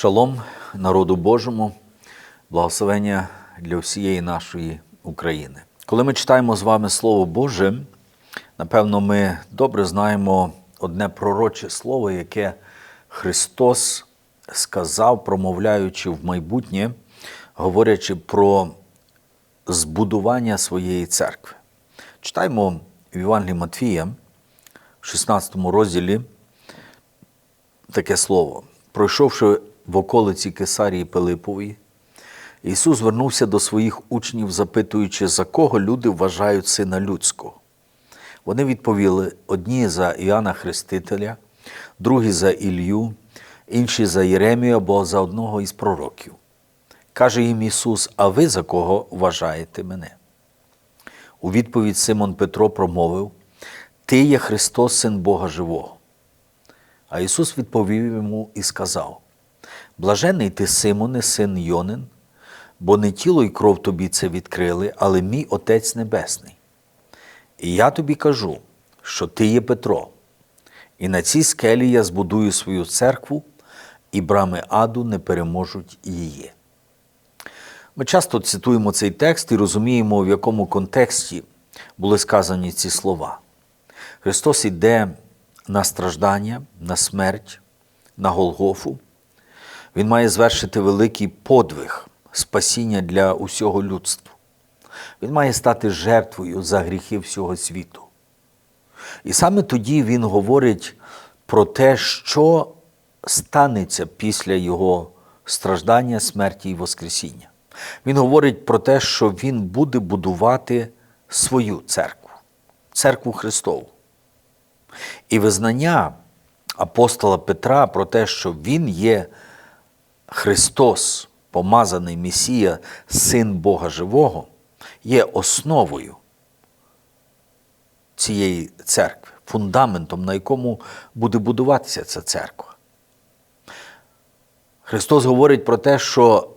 Шалом народу Божому, благословення для всієї нашої України. Коли ми читаємо з вами Слово Боже, напевно, ми добре знаємо одне пророче слово, яке Христос сказав, промовляючи в майбутнє, говорячи про збудування своєї церкви. Читаємо в Євангелії Матвія, в 16 розділі, таке слово. Пройшовши в околиці Кесарії Пилипової, Ісус звернувся до своїх учнів, запитуючи, за кого люди вважають сина людського. Вони відповіли: одні за Іоанна Хрестителя, другі за Ілью, інші за Єремію або за одного із пророків. Каже їм Ісус: А ви за кого вважаєте мене? У відповідь Симон Петро промовив: Ти є Христос, син Бога Живого. А Ісус відповів йому і сказав: Блажений ти, Симоне, син Йонин, бо не тіло й кров тобі це відкрили, але мій Отець Небесний. І я тобі кажу, що ти є Петро, і на цій скелі я збудую свою церкву, і брами аду не переможуть її. Ми часто цитуємо цей текст і розуміємо, в якому контексті були сказані ці слова. Христос іде на страждання, на смерть, на Голгофу. Він має звершити великий подвиг спасіння для усього людства. Він має стати жертвою за гріхи всього світу. І саме тоді він говорить про те, що станеться після його страждання, смерті і Воскресіння. Він говорить про те, що він буде будувати свою церкву, церкву Христову. І визнання апостола Петра про те, що Він є Христос, помазаний Месія, Син Бога Живого, є основою цієї церкви, фундаментом, на якому буде будуватися ця церква. Христос говорить про те, що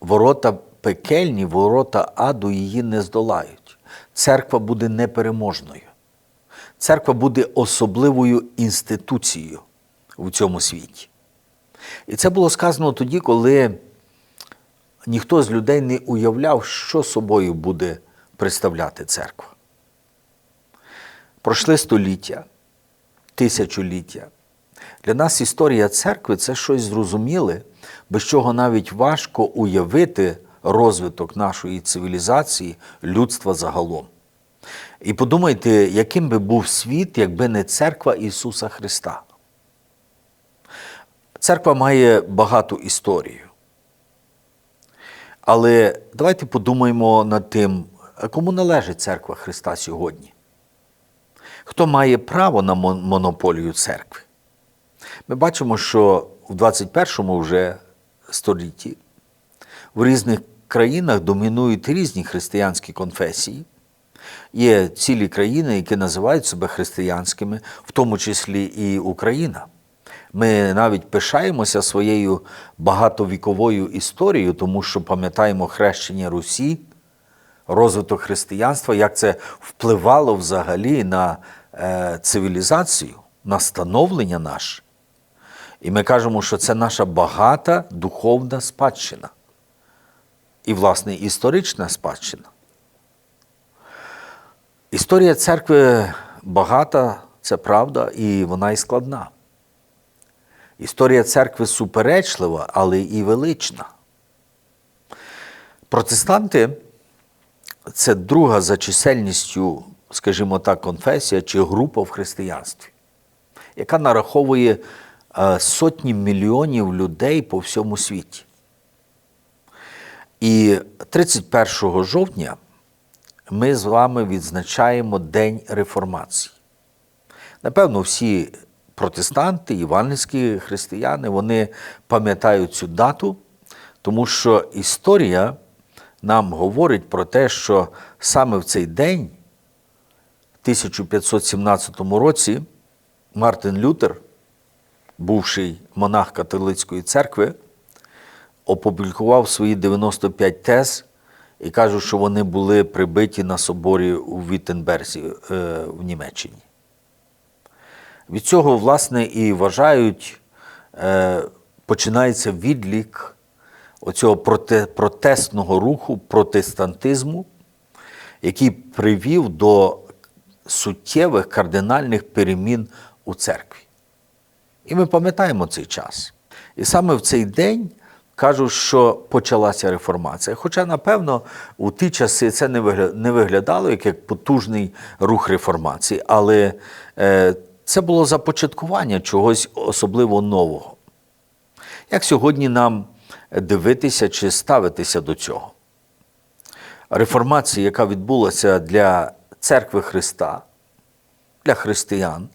ворота пекельні, ворота аду її не здолають. Церква буде непереможною. Церква буде особливою інституцією у цьому світі. І це було сказано тоді, коли ніхто з людей не уявляв, що собою буде представляти церква. Пройшли століття, тисячоліття. Для нас історія церкви це щось зрозуміле, без чого навіть важко уявити розвиток нашої цивілізації, людства загалом. І подумайте, яким би був світ, якби не церква Ісуса Христа. Церква має багату історію. Але давайте подумаємо над тим, кому належить церква Христа сьогодні. Хто має право на монополію церкви? Ми бачимо, що в 21-му вже столітті в різних країнах домінують різні християнські конфесії. Є цілі країни, які називають себе християнськими, в тому числі і Україна. Ми навіть пишаємося своєю багатовіковою історією, тому що пам'ятаємо хрещення Русі, розвиток християнства, як це впливало взагалі на е, цивілізацію, на становлення наше. І ми кажемо, що це наша багата духовна спадщина і, власне, історична спадщина. Історія церкви багата, це правда, і вона і складна. Історія церкви суперечлива, але і велична. Протестанти це друга за чисельністю, скажімо так, конфесія чи група в християнстві, яка нараховує е, сотні мільйонів людей по всьому світі. І 31 жовтня ми з вами відзначаємо День реформації. Напевно, всі протестанти, івангельські християни, вони пам'ятають цю дату, тому що історія нам говорить про те, що саме в цей день, в 1517 році, Мартин Лютер, бувший монах католицької церкви, опублікував свої 95 тез і кажуть, що вони були прибиті на соборі у Віттенберзі е, в Німеччині. Від цього, власне, і вважають е, починається відлік оцього проте, протестного руху, протестантизму, який привів до суттєвих кардинальних перемін у церкві. І ми пам'ятаємо цей час. І саме в цей день кажуть, що почалася реформація. Хоча, напевно, у ті часи це не виглядало як, як потужний рух реформації, але е, це було започаткування чогось особливо нового. Як сьогодні нам дивитися чи ставитися до цього? Реформація, яка відбулася для церкви Христа, для християн,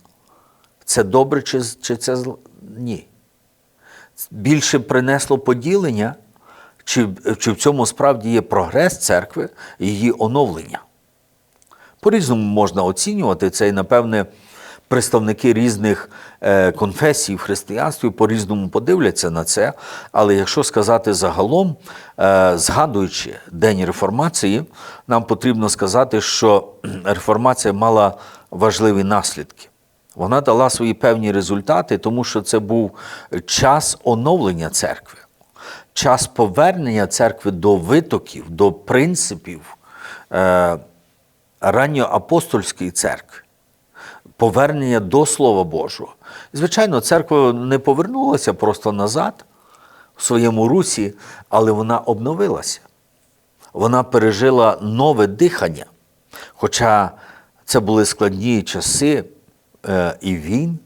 це добре чи, чи це зл... ні? Більше принесло поділення, чи, чи в цьому справді є прогрес церкви і її оновлення? По-різному можна оцінювати це, і, напевне, представники різних е, конфесій в християнстві по-різному подивляться на це. Але якщо сказати загалом, е, згадуючи День реформації, нам потрібно сказати, що реформація мала важливі наслідки. Вона дала свої певні результати, тому що це був час оновлення церкви, час повернення церкви до витоків, до принципів е, ранньоапостольської церкви, повернення до Слова Божого. Звичайно, церква не повернулася просто назад в своєму русі, але вона обновилася. Вона пережила нове дихання. Хоча це були складні часи е, і війн,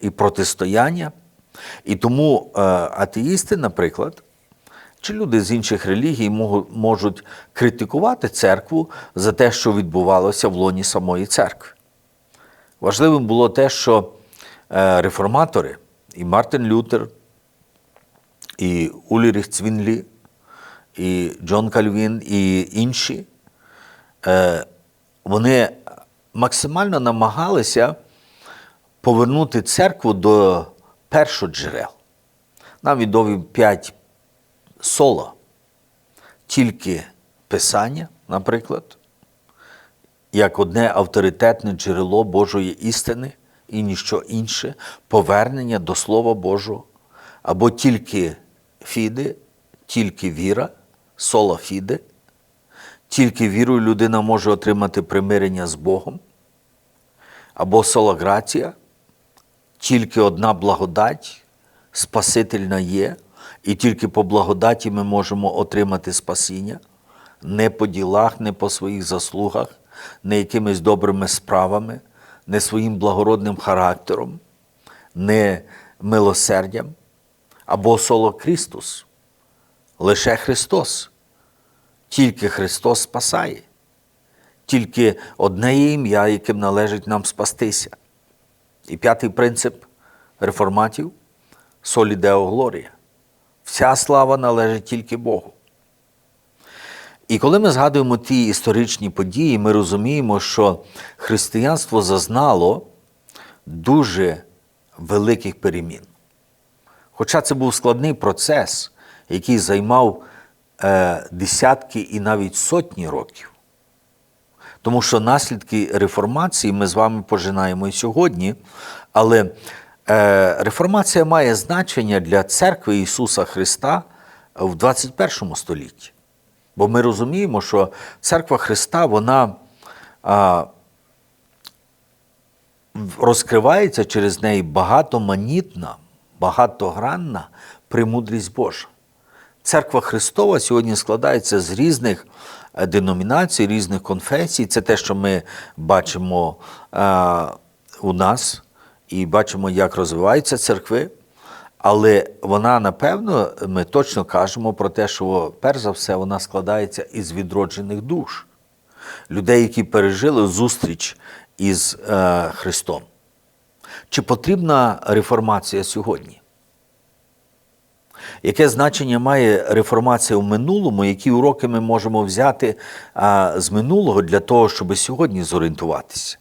і протистояння. І тому е, атеїсти, наприклад, чи люди з інших релігій можуть критикувати церкву за те, що відбувалося в лоні самої церкви. Важливим було те, що е, реформатори і Мартин Лютер, і Уліріх Цвінлі, і Джон Кальвін, і інші, е, вони максимально намагалися повернути церкву до першоджерел. Нам відомі п'ять соло, тільки Писання, наприклад, як одне авторитетне джерело Божої істини і ніщо інше, повернення до Слова Божого, або тільки фіде, тільки віра, соло фіде, тільки вірою людина може отримати примирення з Богом, або сола грація, тільки одна благодать, Спасительна є, і тільки по благодаті ми можемо отримати спасіння, не по ділах, не по своїх заслугах, не якимись добрими справами, не своїм благородним характером, не милосердям, або соло Христос, лише Христос. Тільки Христос спасає, тільки одне є ім'я, яким належить нам спастися. І п'ятий принцип реформатів солі Део Глорія. Вся слава належить тільки Богу. І коли ми згадуємо ті історичні події, ми розуміємо, що християнство зазнало дуже великих перемін. Хоча це був складний процес, який займав е, десятки і навіть сотні років. Тому що наслідки реформації ми з вами пожинаємо і сьогодні, але е, реформація має значення для церкви Ісуса Христа в 21 столітті. Бо ми розуміємо, що церква Христа, вона а, розкривається через неї багатоманітна, багатогранна премудрість Божа. Церква Христова сьогодні складається з різних е, деномінацій, різних конфесій. Це те, що ми бачимо е, у нас і бачимо, як розвиваються церкви. Але вона, напевно, ми точно кажемо про те, що перш за все вона складається із відроджених душ, людей, які пережили зустріч із е, Христом. Чи потрібна реформація сьогодні? Яке значення має реформація в минулому, які уроки ми можемо взяти а, з минулого для того, щоб сьогодні зорієнтуватися?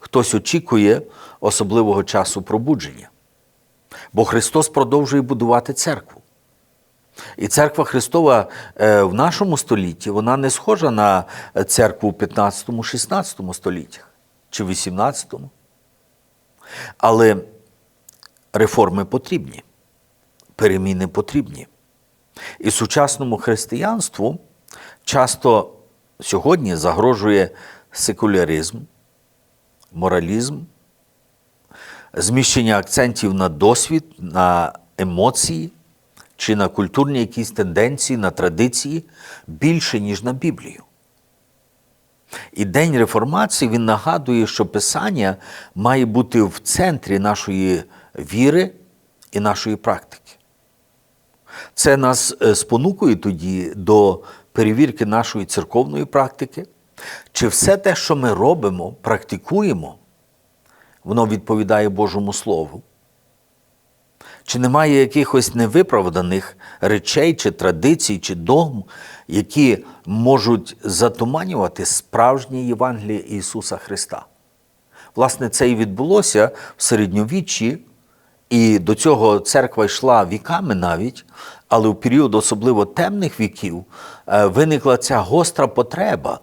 Хтось очікує особливого часу пробудження, бо Христос продовжує будувати церкву. І церква Христова е, в нашому столітті вона не схожа на церкву в 15-16 століттях чи 18-му. Але реформи потрібні переміни потрібні. І сучасному християнству часто сьогодні загрожує секуляризм, моралізм, зміщення акцентів на досвід, на емоції чи на культурні якісь тенденції, на традиції більше, ніж на Біблію. І День реформації він нагадує, що Писання має бути в центрі нашої віри і нашої практики. Це нас е, спонукує тоді до перевірки нашої церковної практики, чи все те, що ми робимо, практикуємо, воно відповідає Божому Слову. Чи немає якихось невиправданих речей, чи традицій, чи догм, які можуть затуманювати справжнє Євангеліє Ісуса Христа? Власне, це і відбулося в середньовіччі, і до цього церква йшла віками навіть, але в період особливо темних віків е, виникла ця гостра потреба,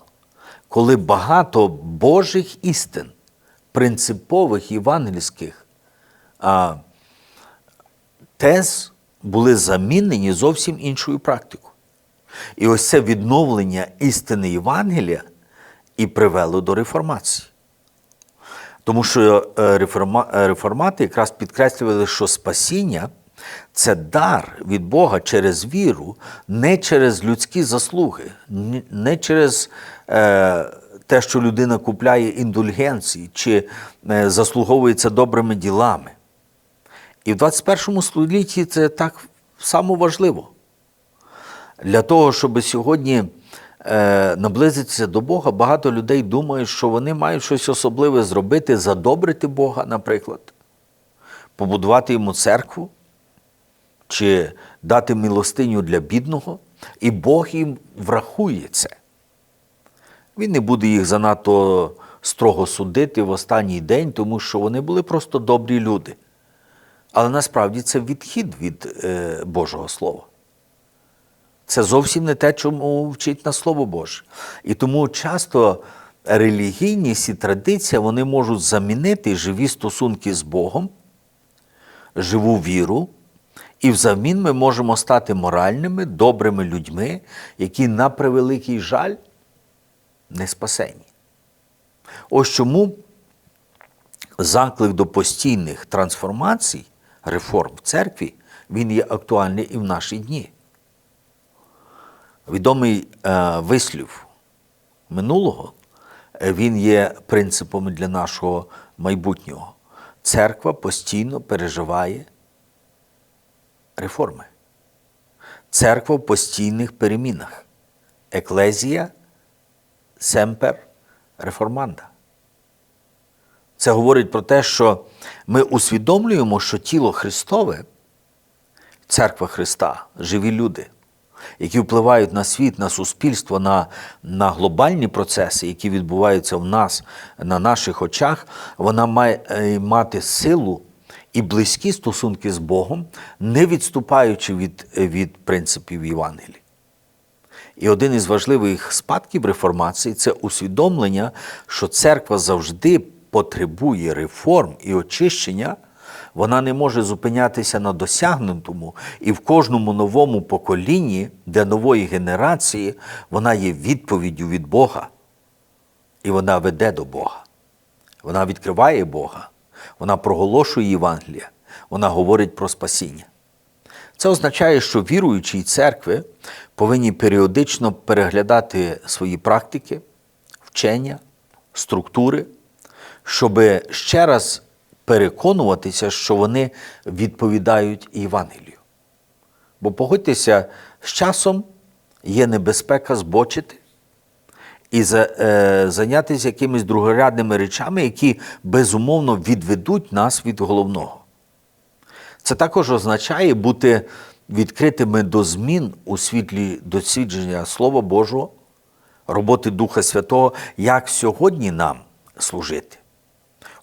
коли багато Божих істин, принципових євангельських а, тез були замінені зовсім іншою практикою. І ось це відновлення істини Євангелія і привело до реформації. Тому що е, реформа, е, реформати якраз підкреслювали, що спасіння це дар від Бога через віру, не через людські заслуги, не через е, те, що людина купляє індульгенції чи е, заслуговується добрими ділами. І в 21 столітті це так само важливо. Для того, щоб сьогодні е, наблизитися до Бога, багато людей думають, що вони мають щось особливе зробити, задобрити Бога, наприклад, побудувати йому церкву чи дати милостиню для бідного, і Бог їм врахує це. Він не буде їх занадто строго судити в останній день, тому що вони були просто добрі люди. Але насправді це відхід від е, Божого Слова. Це зовсім не те, чому вчить нас Слово Боже. І тому часто релігійність і традиція вони можуть замінити живі стосунки з Богом, живу віру, і взамін ми можемо стати моральними, добрими людьми, які на превеликий жаль не спасені. Ось чому заклик до постійних трансформацій, реформ в церкві, він є актуальний і в наші дні. Відомий е, вислів минулого, е, він є принципом для нашого майбутнього. Церква постійно переживає реформи. Церква в постійних перемінах. Еклезія семпер реформанда. Це говорить про те, що ми усвідомлюємо, що тіло Христове, церква Христа, живі люди, які впливають на світ, на суспільство, на, на глобальні процеси, які відбуваються в нас, на наших очах, вона має е, мати силу і близькі стосунки з Богом, не відступаючи від, від принципів Євангелії. І один із важливих спадків реформації це усвідомлення, що церква завжди потребує реформ і очищення, вона не може зупинятися на досягнутому, і в кожному новому поколінні, для нової генерації, вона є відповіддю від Бога. І вона веде до Бога. Вона відкриває Бога, вона проголошує Євангелія, вона говорить про спасіння. Це означає, що віруючі церкви повинні періодично переглядати свої практики, вчення, структури, щоб ще раз переконуватися, що вони відповідають Євангелію. Бо погодьтеся, з часом є небезпека збочити і е, зайнятися якимись другорядними речами, які безумовно відведуть нас від головного. Це також означає бути відкритими до змін у світлі дослідження Слова Божого, роботи Духа Святого, як сьогодні нам служити.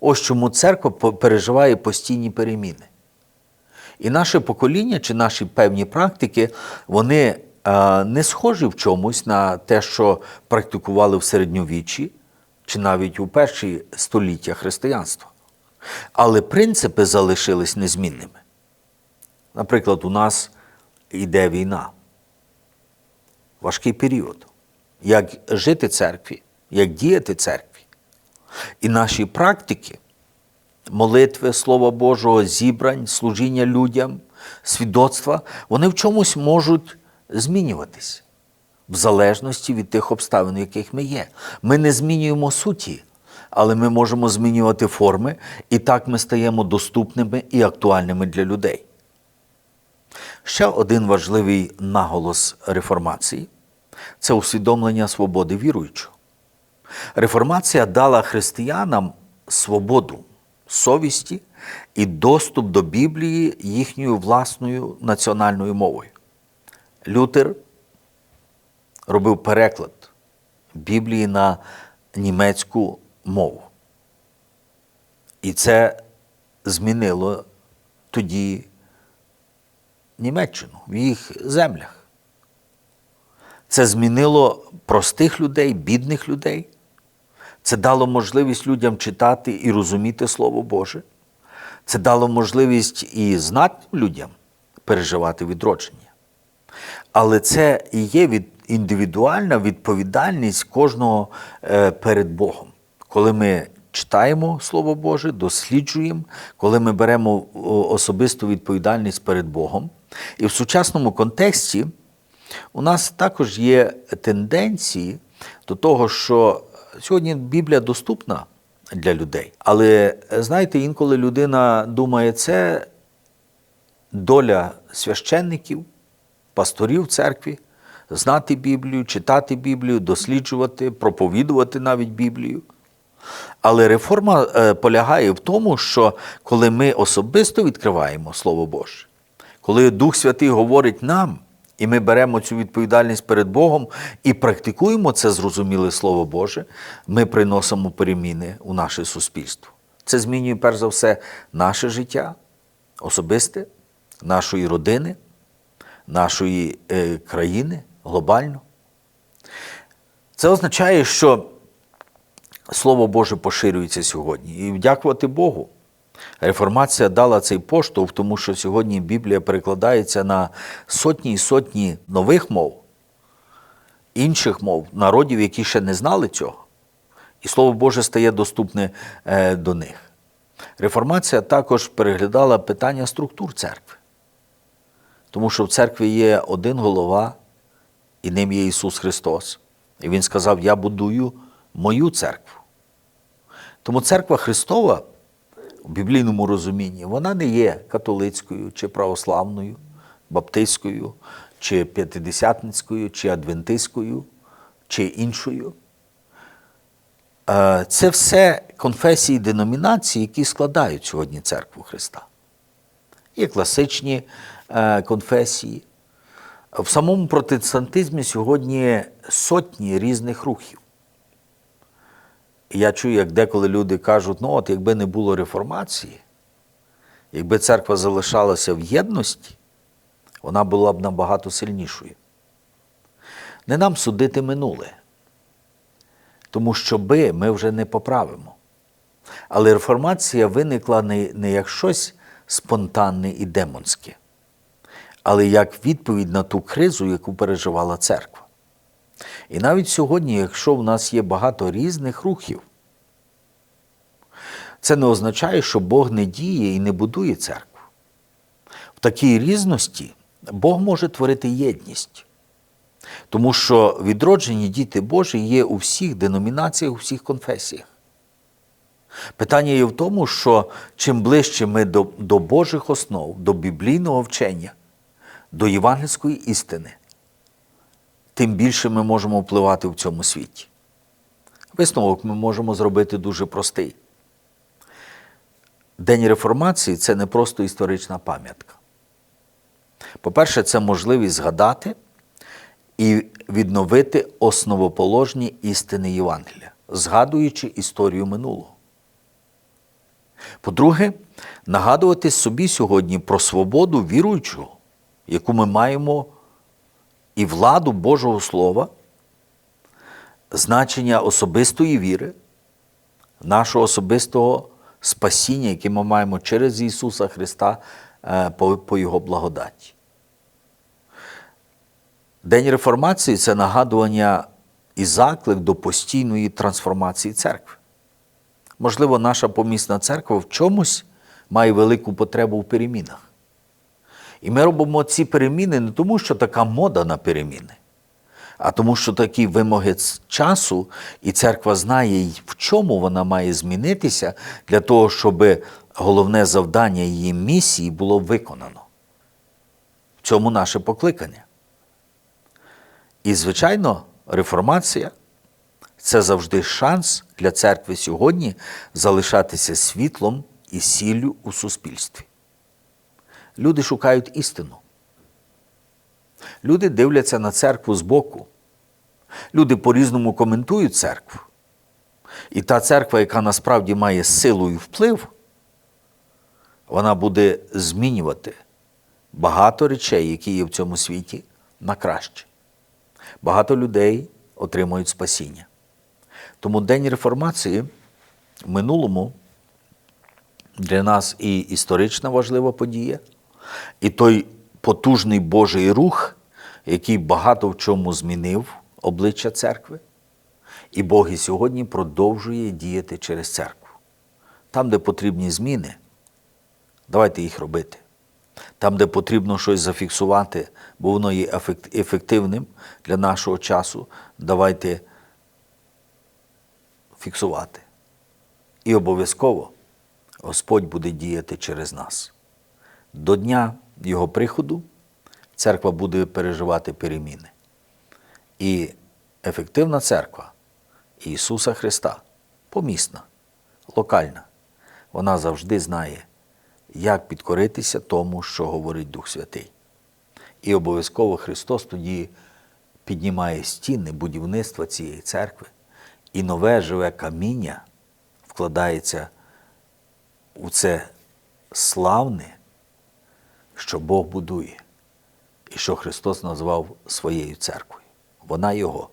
Ось чому церква переживає постійні переміни. І наше покоління чи наші певні практики, вони е, не схожі в чомусь на те, що практикували в середньовіччі, чи навіть у перші століття християнства. Але принципи залишились незмінними. Наприклад, у нас йде війна, важкий період. Як жити церкві, як діяти церкві. І наші практики, молитви, Слова Божого, зібрань, служіння людям, свідоцтва, вони в чомусь можуть змінюватись в залежності від тих обставин, в яких ми є. Ми не змінюємо суті, але ми можемо змінювати форми, і так ми стаємо доступними і актуальними для людей. Ще один важливий наголос реформації це усвідомлення свободи віруючого. Реформація дала християнам свободу совісті і доступ до Біблії їхньою власною національною мовою. Лютер робив переклад Біблії на німецьку мову. І це змінило тоді Німеччину в їх землях. Це змінило простих людей, бідних людей. Це дало можливість людям читати і розуміти Слово Боже. Це дало можливість і знатним людям переживати відродження. Але це і є від, індивідуальна відповідальність кожного е, перед Богом. Коли ми читаємо Слово Боже, досліджуємо, коли ми беремо особисту відповідальність перед Богом. І в сучасному контексті у нас також є тенденції до того, що сьогодні Біблія доступна для людей. Але знаєте, інколи людина думає, це доля священників, пасторів церкві, знати Біблію, читати Біблію, досліджувати, проповідувати навіть Біблію. Але реформа е, полягає в тому, що коли ми особисто відкриваємо Слово Боже, коли Дух Святий говорить нам, і ми беремо цю відповідальність перед Богом і практикуємо це зрозуміле Слово Боже, ми приносимо переміни у наше суспільство. Це змінює перш за все наше життя, особисте, нашої родини, нашої е, країни глобально. Це означає, що Слово Боже поширюється сьогодні. І дякувати Богу. Реформація дала цей поштовх, тому що сьогодні Біблія перекладається на сотні і сотні нових мов, інших мов, народів, які ще не знали цього. І Слово Боже стає доступне е, до них. Реформація також переглядала питання структур церкви. Тому що в церкві є один голова, і ним є Ісус Христос. І Він сказав: Я будую мою церкву. Тому церква Христова у біблійному розумінні, вона не є католицькою чи православною, баптистською, чи п'ятидесятницькою, чи адвентистською, чи іншою. Е, Це все конфесії деномінації, які складають сьогодні церкву Христа. Є класичні е, конфесії. В самому протестантизмі сьогодні сотні різних рухів. Я чую, як деколи люди кажуть, ну от якби не було реформації, якби церква залишалася в єдності, вона була б набагато сильнішою. Не нам судити минуле, тому що би ми вже не поправимо. Але реформація виникла не, не як щось спонтанне і демонське, але як відповідь на ту кризу, яку переживала церква. І навіть сьогодні, якщо в нас є багато різних рухів, це не означає, що Бог не діє і не будує церкву. В такій різності Бог може творити єдність. Тому що відроджені діти Божі є у всіх деномінаціях, у всіх конфесіях. Питання є в тому, що чим ближче ми до, до Божих основ, до біблійного вчення, до євангельської істини, тим більше ми можемо впливати в цьому світі. Висновок ми можемо зробити дуже простий. День реформації це не просто історична пам'ятка. По-перше, це можливість згадати і відновити основоположні істини Євангелія, згадуючи історію минулого. По-друге, нагадувати собі сьогодні про свободу віруючого, яку ми маємо і владу Божого Слова, значення особистої віри, нашого особистого спасіння, яке ми маємо через Ісуса Христа е, по, Його благодаті. День реформації це нагадування і заклик до постійної трансформації церкви. Можливо, наша помісна церква в чомусь має велику потребу в перемінах. І ми робимо ці переміни не тому, що така мода на переміни, а тому, що такі вимоги часу, і церква знає, в чому вона має змінитися для того, щоб головне завдання її місії було виконано. В цьому наше покликання. І, звичайно, реформація це завжди шанс для церкви сьогодні залишатися світлом і сіллю у суспільстві. Люди шукають істину. Люди дивляться на церкву збоку. Люди по-різному коментують церкву. І та церква, яка насправді має силу і вплив, вона буде змінювати багато речей, які є в цьому світі, на краще. Багато людей отримують спасіння. Тому День реформації в минулому для нас і історична важлива подія, і той потужний Божий рух, який багато в чому змінив обличчя церкви. І Бог і сьогодні продовжує діяти через церкву. Там, де потрібні зміни, давайте їх робити. Там, де потрібно щось зафіксувати, бо воно є ефективним для нашого часу, давайте фіксувати. І обов'язково Господь буде діяти через нас. До дня Його приходу церква буде переживати переміни. І ефективна церква Ісуса Христа, помісна, локальна, вона завжди знає, як підкоритися тому, що говорить Дух Святий. І обов'язково Христос тоді піднімає стіни будівництва цієї церкви, і нове живе каміння вкладається у це славне, що Бог будує, і що Христос назвав своєю церквою. Вона Його.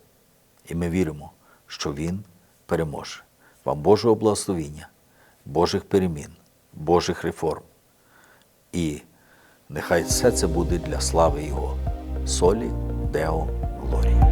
І ми віримо, що Він переможе. Вам Божого благословіння, Божих перемін, Божих реформ. І нехай все це буде для слави Його. Солі Део Глорія.